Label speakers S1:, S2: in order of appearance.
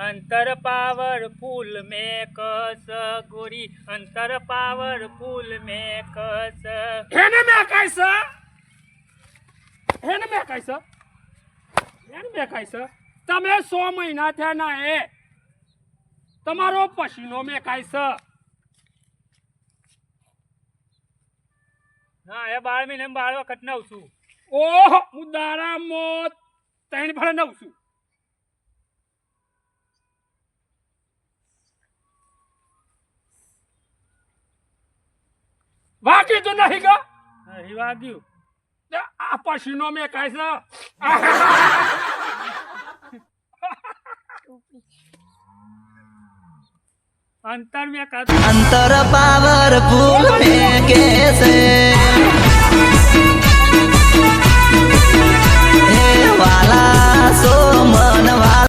S1: અંતર પાવર ફૂલ મેં કસ ગોરી. અંતર પાવર ફૂલ મેં કસ.
S2: એને મે કાંઈ છે? મે મેં કાંઈ મે એને મેં કાંઈ તમે સો મહિના થયા ના એ. તમારો પસીનો મે કાંઈ છે.
S1: હા એ બાર મહિને બાર વખત નવ છું
S2: ઓહ હું દારા મોત ત્રણ ભરે નવ છું તો નહીં ગા.
S1: હરી વાગ્યું.
S2: આ પસીનો મેં કાંઈ છે
S1: અંતર મેં કસ
S3: અંતર પાવરફુલ ફેંકે છે?